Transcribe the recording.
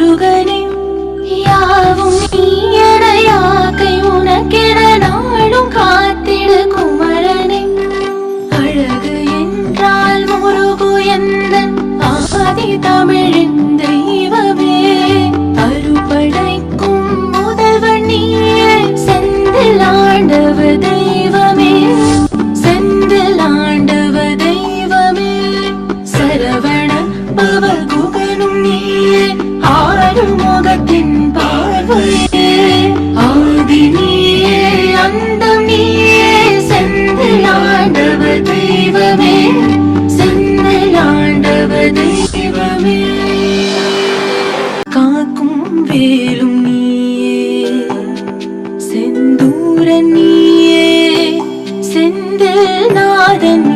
முருகனே யாவும் நீயன யாக்கை உனக்கென நாளும் காத்திடு குமரனே. அழகு என்றால் முருகு எந்த ஆதி தமிழின் தெய்வமே. அருபடைக்கும் முதல்வன் நீயே செந்தில் ஆண்டவ தெய்வமே. செந்தில் ஆண்டவ தெய்வமே. சரவண பவகுகனும் நீ பாவத்தின் பார்வையே ஆதி நீயே அந்த நீயே செந்திலாண்டவ தெய்வமே செந்திலாண்டவ தெய்வமே. காக்கும் வேலும் நீயே செந்தூர நீயே செந்தில் நாதன்